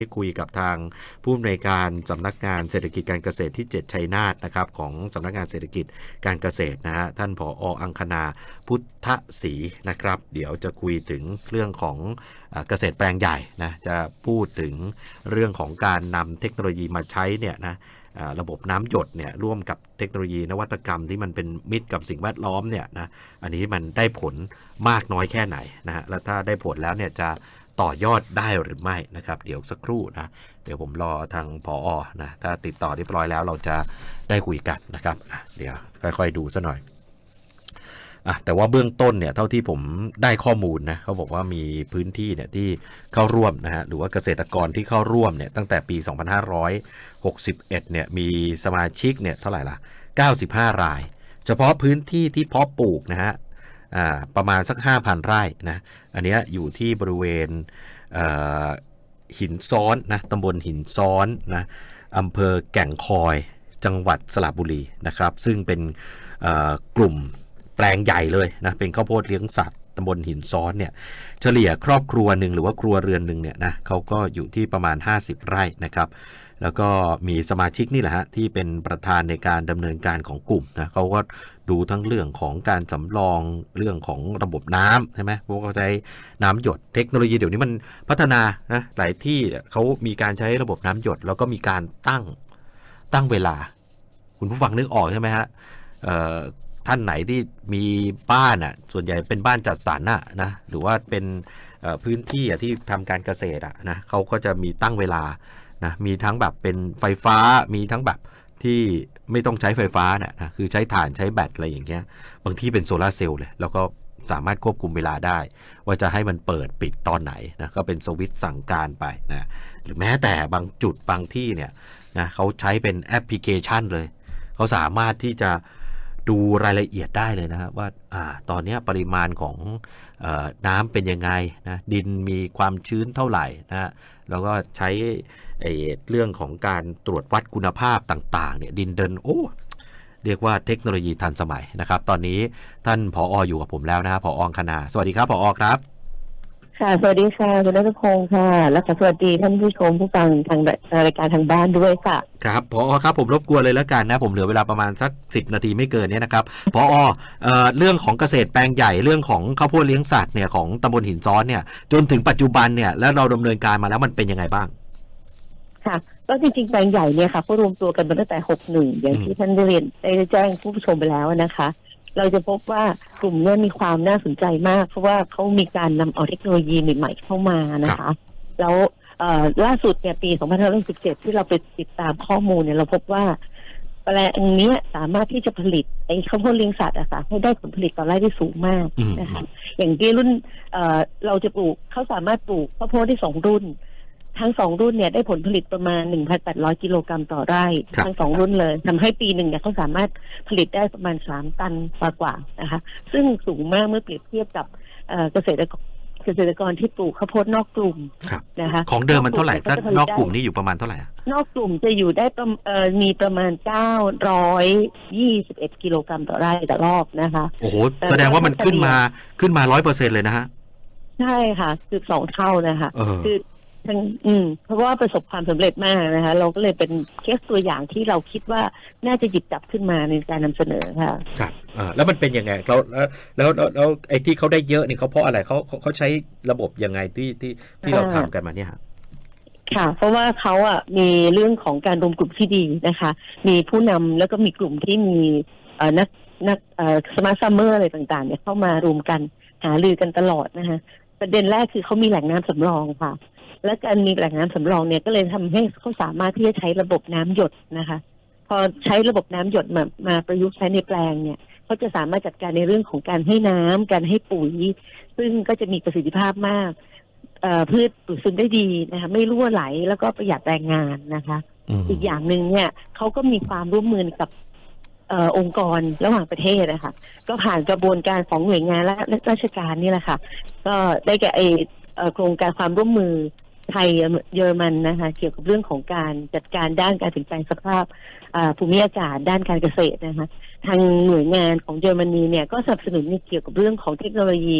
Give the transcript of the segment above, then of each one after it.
ที่คุยกับทางผู้อำนวยการสำนักงานเศรษฐกิจการเกษตรที่ 7 ชัยนาทนะครับของสำนักงานเศรษฐกิจการเกษตรนะฮะท่านผออังคณาพุทธศรีนะครับ เดี๋ยวจะคุยถึงเรื่องของเกษตรแปลงใหญ่นะจะพูดถึงเรื่องของการนำเทคโนโลยีมาใช้เนี่ยนะระบบน้ำหยดเนี่ยร่วมกับเทคโนโลยีนวัตกรรมที่มันเป็นมิตรกับสิ่งแวดล้อมเนี่ยนะอันนี้มันได้ผลมากน้อยแค่ไหนนะฮะแล้วถ้าได้ผลแล้วเนี่ยจะ ต่อยอดได้หรือไม่นะครับเดี๋ยวสักครู่นะเดี๋ยวผมรอทางพออนะถ้าติดต่อเรียบร้อยแล้วเราจะได้คุยกันนะครับเดี๋ยวค่อยๆดูซะหน่อยอะแต่ว่าเบื้องต้นเนี่ยเท่าที่ผมได้ข้อมูลนะเขาบอกว่ามีพื้นที่เนี่ยที่เข้าร่วมนะฮะหรือว่าเกษตรกรที่เข้าร่วมเนี่ยตั้งแต่ปี 2561 เนี่ยมีสมาชิกเนี่ยเท่าไหร่ล่ะ95 ราย เฉพาะพื้นที่ที่เพาะปลูกนะฮะ ประมาณสัก 5,000 ไร่นะ อันนี้อยู่ที่บริเวณเหินซ้อนนะตำบลหินซ้อนนะอำเภอแก่งคอยจังหวัดสระบุรีนะครับ ซึ่งเป็นกลุ่มแปลงใหญ่เลยนะเป็นข้าวโพดเลี้ยงสัตว์ตำบลหินซ้อนเนี่ยเฉลี่ยครอบครัวหนึ่งหรือว่าครัวเรือนหนึ่งเนี่ยนะเขาก็อยู่ที่ประมาณ 50 ไร่นะครับ แล้วก็มีสมาชิกนี่แหละฮะที่เป็นประธานในการดำเนินการของกลุ่มนะเขาก็ดูทั้งเรื่องของการสำรองเรื่องของระบบน้ำใช่ไหมเพราะว่าเขาใช้น้ำหยดเทคโนโลยีเดี๋ยวนี้มันพัฒนานะหลายที่เขามีการใช้ระบบน้ำหยด แล้วก็มีการตั้งตั้งเวลา คุณผู้ฟังนึกออกใช่ไหมฮะท่านไหนที่มีบ้านอะส่วนใหญ่เป็นบ้านจัดสรรอะนะหรือว่าเป็นพื้นที่อะที่ทำการเกษตรอะนะเขาก็จะมีตั้งเวลา นะมีทั้งแบบเป็นไฟฟ้ามีทั้งแบบที่ไม่ต้องใช้ไฟฟ้าเนี่ยนะคือใช้ถ่านใช้แบตอะไรอย่างเงี้ยบางที่เป็นโซลาเซลล์เลยแล้วก็สามารถควบคุมเวลาได้ ว่าจะให้มันเปิดปิดตอนไหนนะก็เป็นสวิตช์สั่งการไปนะหรือแม้แต่บางจุดบางที่เนี่ยนะเขาใช้เป็นแอปพลิเคชันเลย เขาสามารถที่จะ ดูรายละเอียดได้เลยนะครับว่าอาตอนนี้ปริมาณของอน้ำเป็นยังไงนะดินมีความชื้นเท่าไหร่นะแล้วก็ใช้ไอ้เรื่องของการตรวจวัดคุณภาพต่างๆเนี่ยดินเดินโอ้เรียกว่าเทคโนโลยีทันสมัยนะครับ ตอนนี้ท่านผอออยู่กับผมแล้วนะครับผอองคณาสวัสดีครับผออครับ ค่ะ สวัสดีค่ะคุณนัทพงศ์ค่ะ แล้วก็สวัสดีท่านผู้ชมผู้ฟังทางรายการทางบ้านด้วยค่ะ ครับพออครับผมรบกวนเลยแล้วกันนะผมเหลือเวลาประมาณสัก 10 นาทีไม่เกินเนี้นะครับพอเอ่อเรื่องของเกษตรแปลงใหญ่เรื่องของข้าวโพดเลี้ยงสัตว์เนี่ยของตำบลหินซ้อนเนี่ย จนถึงปัจจุบันเนี่ยแล้วเราดำเนินการมาแล้วมันเป็นยังไงบ้าง ค่ะก็จริงๆแปลงใหญ่เนี่ยค่ะก็รวมตัวกันมาตั้งแต่ 61 อย่างที่ท่านได้เรียนได้แจ้งผู้ชมไปแล้วนะคะ เราจะพบว่ากลุ่มเนี้มีความน่าสนใจมาก เพราะว่าเขามีการนำเอาเทคโนโลยีใหม่ๆเข้ามานะคะ แล้วเอ่อล่าสุดเนี่ยปี 2517 ที่เราไปติดตามข้อมูลเนี่ยเราพบว่าแปลงเนี้ยสามารถที่จะผลิตไอ้ข้าวโพดเลี้ยงสัตว์อะค่ะให้ได้ผลผลิตต่อไร่ได้สูงมากอืมนะคะอย่างที่รุ่นเอ่อเราจะปลูกเขาสามารถปลูกข้าวโพดได้สองรุ่น ทั้งสองรุ่นเนี่ยได้ผลผลิตประมาณ 1,800 กิโลกรัมต่อไร่ ครับ ทั้งสองรุ่นเลยทำให้ปีหนึ่งเนี่ยเขาสามารถผลิตได้ประมาณ 3 ตันกว่ากว่าๆนะคะ ซึ่งสูงมากเมื่อเปรียบเทียบกับเอ่อเกษตรกรเกษตรกรที่ปลูกข้าวโพดนอกกลุ่มครับ นะคะ ของเดิมมันเท่าไหร่ก็ถ้าจะผลิตนอกกลุ่มได้นี่อยู่ประมาณเท่าไหร่อะนอกกลุ่มจะอยู่ได้ประมเอ่อมีประมาณ 921 กิโลกรัมต่อไร่ต่อรอบนะคะ โอ้โหแต่แสดงว่ามันขึ้นมาขึ้นมาร้อยเปอร์เซ็นเลยนะฮะ ใช่ค่ะคือสองเท่านะคะ เออ คือทั้ง อืม เพราะว่าประสบความสำเร็จมากนะคะ เราก็เลยเป็นเคสตัวอย่างที่เราคิดว่าน่าจะหยิบจับขึ้นมาในการนำเสนอค่ะ ครับอ่าแล้วมันเป็นยังไงแล้วแล้วแล้วแล้วแล้วไอ้ที่เขาได้เยอะเนี่ยเขาเพราะอะไรเขาเขาเขาใช้ระบบยังไงที่ที่ที่เราอ่าทำกันมาเนี่ยฮะค่ะ เพราะว่าเขาอะมีเรื่องของการรวมกลุ่มที่ดีนะคะ มีผู้นำแล้วก็มีกลุ่มที่มีเอ่อนักนักเอ่อสมาร์ทซัมเมอร์อะไรต่างๆ เนี่ยเข้ามารวมกันหารือกันตลอดนะคะประเด็นแรกคือเขามีแหล่งน้ำสำรองค่ะ และการมีแหล่งน้ำสำรองเนี่ยก็เลยทำให้เขาสามารถที่จะใช้ระบบน้ำหยดนะคะ พอใช้ระบบน้ำหยดมามาประยุกต์ใช้ในแปลงเนี่ยเขาจะสามารถจัดการในเรื่องของการให้น้ำการให้ปุ๋ย ซึ่งก็จะมีประสิทธิภาพมากเอ่อพืชดูดซึมได้ดีนะคะไม่รั่วไหลแล้วก็ประหยัดแรงงานนะคะมอีกอย่างหนึ่งเนี่ยเขาก็มีความร่วมมือกับเออองค์กรระหว่างประเทศนะคะก็ผ่านกระบวนการของหน่วยงานและและราชการนี่แหละค่ะ ก็ได้แก่ไอเอ่อโครงการความร่วมมือ ไทยเยอรมันนะคะ เกี่ยวกับเรื่องของการจัดการด้านการถึงแปลงสภาพอ่าภูมิอากาศด้านการเกษตรนะคะ ทางหน่วยงานของเยอรมนีเนี่ยก็สนับสนุนในเกี่ยวกับเรื่องของเทคโนโลยี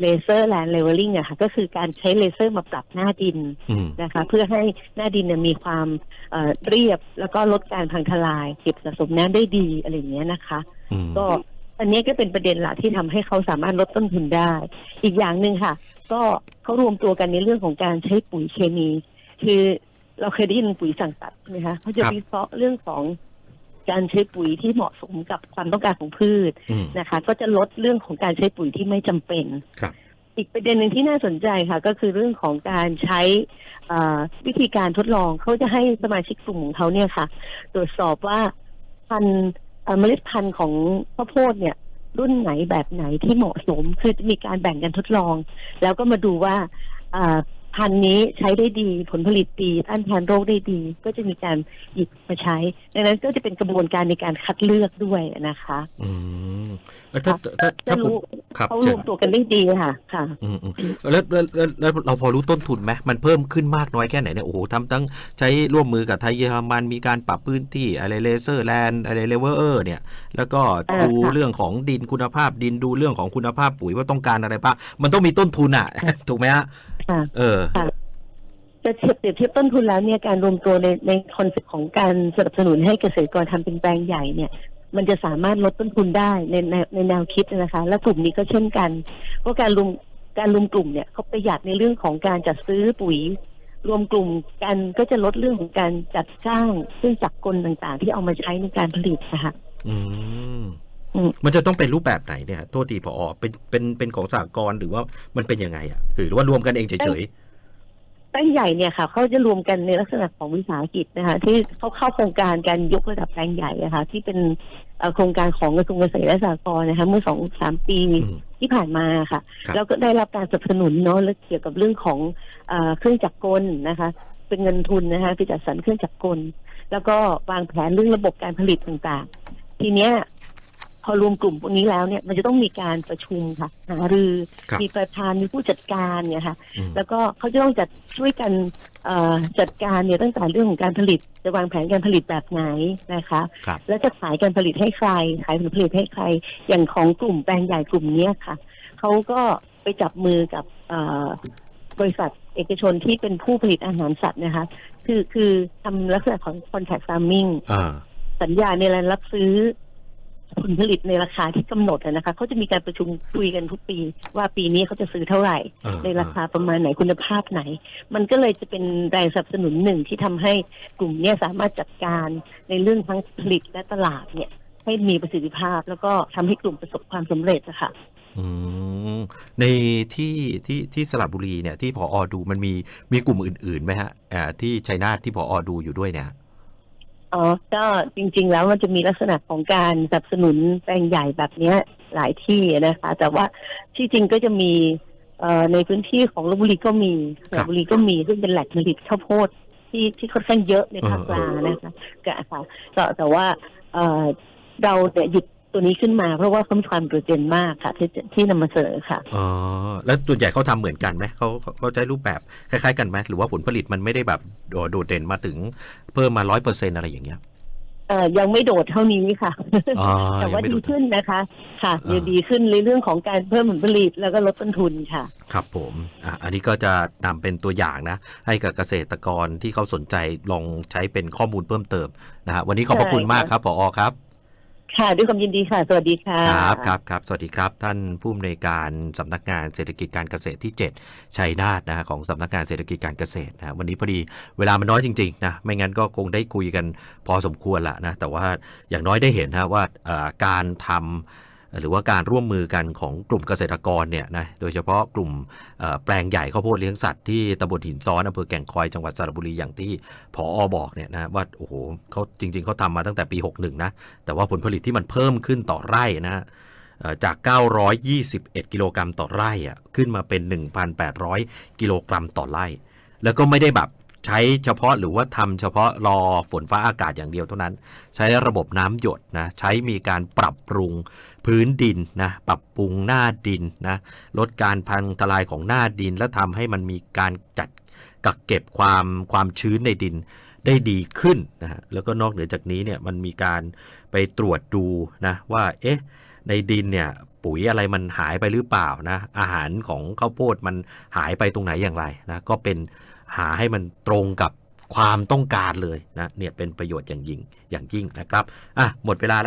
เลเซอร์แลนด์เลเวลลิ่งอะค่ะก็คือการใช้เลเซอร์มาปรับหน้าดินอืมนะคะ เพื่อให้หน้าดินเนี่ยมีความเอ่อเรียบแล้วก็ลดการพังทลาย เก็บสะสมน้ำได้ดีอะไรอย่างเงี้ยนะคะอืมก็อันนี้ก็เป็นประเด็นหลักที่ทำให้เขาสามารถลดต้นทุนได้ อีกอย่างหนึ่งค่ะ ก็เขารวมตัวกันในเรื่องของการใช้ปุ๋ยเคมี คือเราเคยได้ยินปุ๋ยสั่งตัดใช่ไหมคะเขาจะวิเคราะห์เรื่องของการใช้ปุ๋ยที่เหมาะสมกับความต้องการของพืชอืมนะคะ ก็จะลดเรื่องของการใช้ปุ๋ยที่ไม่จำเป็นครับอีกประเด็นหนึ่งที่น่าสนใจค่ะ ก็คือเรื่องของการใช้เอ่อวิธีการทดลองเขาจะให้สมาชิกกลุ่มของเขาเนี่ยค่ะ ตรวจสอบว่าพันธุ์เอ่อเมล็ดพันธุ์ของข้าวโพดเนี่ย รุ่นไหนแบบไหนที่เหมาะสม คือมีการแบ่งกันทดลอง แล้วก็มาดูว่า พันธุ์นี้ใช้ได้ดีผลผลิตดีต้านทานโรคได้ดี ก็จะมีการหยิบมาใช้ ดังนั้นก็จะเป็นกระบวนการในการคัดเลือกด้วยนะคะอืมเอ้ยถ้าถ้าจะถ้าผมรู้ครับเขารเชิวญมตัวกันได้ดีค่ะ ค่ะอืมอืมแล้วแล้วแล้วแล้วเราพอรู้ต้นทุนไหมมันเพิ่มขึ้นมากน้อยแค่ไหนเนี่ยโอ้โหทำตั้งใช้ร่วมมือกับไทยเยอรมันมีการปรับพื้นที่อะไรเลเซอร์แลนด์อะไรเลเวอร์เนี่ย แล้วก็อ่าดูค่ะเรื่องของดินคุณภาพดินดูเรื่องของคุณภาพปุ๋ยว่าต้องการอะไรบ้างมันต้องมีต้นทุนอะ ถูกไหมฮะ ค่ะ เออจะเทียบเปรียบเทียบต้นทุนแล้วเนี่ยการรวมตัวในในคอนเซ็ปต์ของการสนับสนุนให้เกษตรกรทำเป็นแปลงใหญ่เนี่ย มันจะสามารถลดต้นทุนได้ในในในแนวคิดนะคะ และกลุ่มนี้ก็เช่นกัน เพราะการรวมการรวมกลุ่มเนี่ยเขาประหยัดในเรื่องของการจัดซื้อปุ๋ย รวมกลุ่มกันก็จะลดเรื่องของการจัดสร้างเครื่องจักรกลต่างๆ ที่เอามาใช้ในการผลิตนะคะ อืมอื มมันจะต้องเป็นรูปแบบไหนเนี่ยโทษทีพอเป็นเป็นเป็นของสากลหรือว่ามันเป็นยังไงอะหรือว่ารวมกันเองเฉยแป้งใหญ่เนี่ยค่ะเขาจะรวมกันในลักษณะของวิสาหกิจนะคะที่เขาเข้าโครงการการยกระดับแปลงใหญ่นะคะที่เป็นเอ่อโครงการของกระทรวงเกษตรและสหกรณ์นะคะเมื่อสองสามปีๆอืมที่ผ่านมาค่ะครับแล้วก็ได้รับการสนับสนุนเนาะและเกี่ยวกับเรื่องของเออเครื่องจักรกลนะคะ เป็นเงินทุนนะคะไปจัดสรรเครื่องจักรกล แล้วก็วางแผนเรื่องระบบการผลิตต่างๆ ทีเนี้ย พอรวมกลุ่มพวกนี้แล้วเนี่ยมันจะต้องมีการประชุมค่ะหารือครับมีประธานมีผู้จัดการเนี่ยค่ะอืมแล้วก็เขาจะต้องจัดช่วยกันเอ่อจัดการเนี่ยตั้งแต่เรื่องของการผลิตจะวางแผนการผลิตแบบไหนนะคะครับแล้วจะขายการผลิตให้ใครขายผลผลิตให้ใคร อย่างของกลุ่มแปลงใหญ่กลุ่มเนี้ยค่ะเขาก็ไปจับมือกับเอ่อบริษัทเอกชนที่เป็นผู้ผลิตอาหารสัตว์นะคะ คือคือทำลักษณะของ contract farming อ่าสัญญาในการรับซื้อ ผลผลิตในราคาที่กำหนดอะนะคะเขาจะมีการประชุมคุยกันทุกปี ว่าปีนี้เขาจะซื้อเท่าไหร่อ่าในราคาประมาณไหนคุณภาพไหน มันก็เลยจะเป็นแรงสนับสนุนหนึ่งที่ทำให้กลุ่มเนี้ยสามารถจัดการในเรื่องทั้งผลิตและตลาดเนี่ย ให้มีประสิทธิภาพ แล้วก็ทำให้กลุ่มประสบความสำเร็จอะค่ะอืมในที่ที่ที่สระบุรีเนี่ยที่พออดูมันมีมีกลุ่มอื่นๆไหมฮะอ่าที่ชัยนาทที่พออดูอยู่ด้วยเนี่ย อ๋อ ก็จริง ๆ แล้วมันจะมีลักษณะของการสนับสนุนแปลงใหญ่แบบเนี้ยหลายที่นะคะ แต่ว่าที่จริงก็จะมีเอ่อในพื้นที่ของลบบุรีก็มีสระบุรีก็มีซึ่งเป็นแหล่งผลิตข้าวโพดที่ที่ค่อนข้างเยอะในภาคกลางนะคะก็ค่ะแต่แต่ว่าเอ่อเราเนี่ยหยิบ ตัวนี้ขึ้นมา เพราะว่าเขามีความโดดเด่นมากค่ะ ที่ที่นำมาเสนอค่ะอ๋อแล้วส่วนใหญ่เขาทำเหมือนกันไหมเขาเขาเขาใช้รูปแบบคล้ายๆกันไหมหรือว่าผลผลิตมันไม่ได้แบบโดดโดดเด่นมาถึงเพิ่มมาร้อยเปอร์เซ็นอะไรอย่างเงี้ยเอ่อยังไม่โดดเท่านี้ค่ะอ๋อแต่ว่ายังไม่ดีโดดขึ้นนะคะ ค่ะอ่ายังดีขึ้นในเรื่องของการเพิ่มผลผลิตแล้วก็ลดต้นทุนค่ะ ครับผมอะอันนี้ก็จะนำเป็นตัวอย่างนะ ให้กับเกษตรกรที่เขาสนใจลองใช้เป็นข้อมูลเพิ่มเติมนะฮะวันนี้ขอบพระคุณใช่ค่ะมากครับผอครับ ค่ะด้วยความยินดีค่ะ สวัสดีค่ะครับครับครับสวัสดีครับ ท่านผู้อำนวยการสำนักงานเศรษฐกิจการเกษตรที่ 7 ชัยนาทนะฮะของสำนักงานเศรษฐกิจการเกษตรนะวันนี้พอดีเวลามันน้อยจริงๆนะไม่งั้นก็คงได้คุยกันพอสมควรละนะแต่ว่าอย่างน้อยได้เห็นนะว่าการทำ หรือว่าการร่วมมือกันของกลุ่มเกษตรกรเนี่ยนะโดยเฉพาะกลุ่มแปลงใหญ่ข้าวโพดเลี้ยงสัตว์ที่ตำบลหินซ้อนอำเภอแก่งคอยจังหวัดสระบุรีอย่างที่พออบอกเนี่ยนะว่าโอ้โหเขาจริง ๆเขาทำมาตั้งแต่ปี 61 นะ แต่ว่าผลผลิตที่มันเพิ่มขึ้นต่อไร่นะฮะเอ่อจาก 921 กิโลกรัมต่อไร่อะขึ้นมาเป็น 1,800 กิโลกรัมต่อไร่ แล้วก็ไม่ได้แบบใช้เฉพาะหรือว่าทำเฉพาะรอฝนฟ้าอากาศอย่างเดียวเท่านั้น ใช้ระบบน้ำหยดนะใช้มีการปรับปรุง พื้นดินนะปรับปรุงหน้าดินนะลดการพังทลายของหน้าดิน และทำให้มันมีการจัดกักเก็บความความชื้นในดินได้ดีขึ้นนะฮะแล้วก็นอกเหนือจากนี้เนี่ยมันมีการไปตรวจดูนะว่าเอ๊ะในดินเนี่ยปุ๋ยอะไรมันหายไปหรือเปล่านะอาหารของข้าวโพดมันหายไปตรงไหนอย่างไรนะก็เป็นหาให้มันตรงกับความต้องการเลยนะเนี่ยเป็นประโยชน์อย่างยิ่งอย่างยิ่งนะครับอะหมดเวลาแล้ว